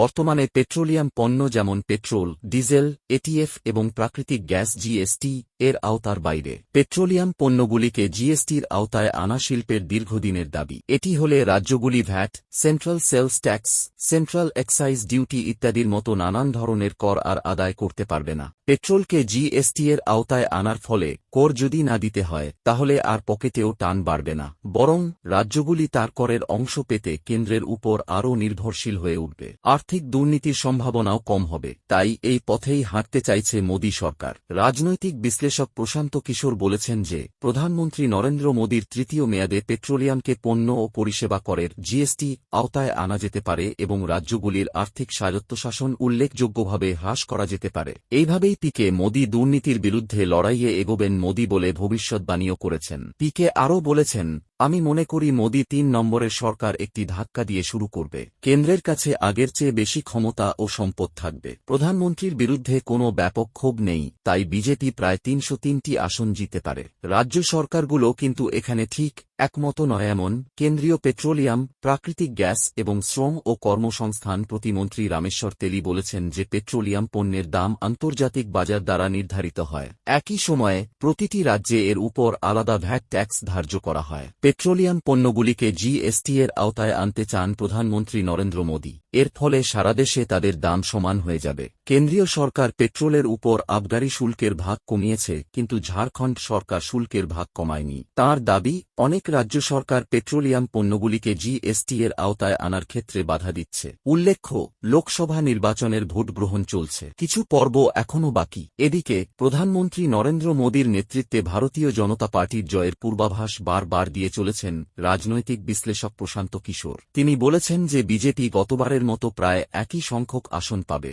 বর্তমানে পেট্রোলিয়াম পণ্য যেমন পেট্রোল, ডিজেল এটিএফ এবং প্রাকৃতিক গ্যাস জিএসটি এর আওতার বাইরে। পেট্রোলিয়াম পণ্যগুলিকে জিএসটির আওতায় আনা শিল্পের দীর্ঘদিনের দাবি। এটি হলে রাজ্যগুলি VAT, central sales tax, central excise duty ইত্যাদির মতো নানান ধরনের কর আর আদায় করতে পারবে না। পেট্রোলকে জিএসটি এর আওতায় আনার ফলে কর যদি না দিতে হয়, তাহলে আর পকেটেও টান বাড়বে না। বরং রাজ্যগুলি তার করের অংশ পেতে কেন্দ্রের উপর আরও নির্ভরশীল হয়ে উঠবে। আর্থিক দুর্নীতির সম্ভাবনাও কম হবে, তাই এই পথেই হাঁটতে চাইছে মোদী সরকার। রাজনৈতিক বিশ্লেষক প্রশান্ত কিশোর বলেছেন যে, প্রধানমন্ত্রী নরেন্দ্র মোদীর তৃতীয় মেয়াদে পেট্রোলিয়ামকে পণ্য ও পরিষেবা করের জিএসটি আওতায় আনা যেতে পারে এবং রাজ্যগুলির আর্থিক স্বায়ত্তশাসন উল্লেখযোগ্যভাবে হ্রাস করা যেতে পারে। এইভাবেই পিকে মোদী দুর্নীতির বিরুদ্ধে লড়াইয়ে এগোবেন মোদী বলে ভবিষ্যৎবাণীও করেছেন। পিকে আরও বলেছেন আমি মনে করি মোদি তিন নম্বরের সরকার একটি ধাক্কা দিয়ে শুরু করবে। কেন্দ্রের কাছে আগের চেয়ে বেশি ক্ষমতা ও সম্পদ থাকবে। প্রধানমন্ত্রীর বিরুদ্ধে কোনো ব্যাপক ক্ষোভ নেই, তাই বিজেপি প্রায় তিনশো তিনটি আসন জিতে পারে। রাজ্য সরকারগুলো কিন্তু এখানে ঠিক একমত নয় এমন কেন্দ্রীয় পেট্রোলিয়াম, প্রাকৃতিক গ্যাস এবং শ্রম ও কর্মসংস্থান প্রতিমন্ত্রী রামেশ্বর তেলি বলেছেন যে পেট্রোলিয়াম পণ্যের দাম আন্তর্জাতিক বাজার দ্বারা নির্ধারিত হয়। একই সময়ে, প্রতিটি রাজ্যে এর উপর আলাদা ভ্যাট ট্যাক্স ধার্য করা হয়। পেট্রোলিয়াম পণ্যগুলিকে জিএসটি এর আওতায় আনতে চান প্রধানমন্ত্রী নরেন্দ্র মোদী। এর ফলে সারা দেশে তাদের দাম সমান হয়ে যাবে। কেন্দ্রীয় সরকার পেট্রোলের উপর আবগারি শুল্কের ভাগ কমিয়েছে, কিন্তু ঝাড়খণ্ড সরকার শুল্কের ভাগ কমায়নি। তার দাবি, অনেক রাজ্য সরকার পেট্রোলিয়াম পণ্যগুলিকে জিএসটি এর আওতায় আনার ক্ষেত্রে বাধা দিচ্ছে। উল্লেখ্য, লোকসভা নির্বাচনের ভোট গ্রহণ চলছে। কিছু পর্ব এখনও বাকি। এদিকে, প্রধানমন্ত্রী নরেন্দ্র মোদীর নেতৃত্বে ভারতীয় জনতা পার্টির জয়ের পূর্বাভাস বারবার দিয়ে চলেছেন রাজনৈতিক বিশ্লেষক প্রশান্ত কিশোর। তিনি বলেছেন যে বিজেপি গতবারের মতো প্রায় একই সংখ্যক আসন পাবে।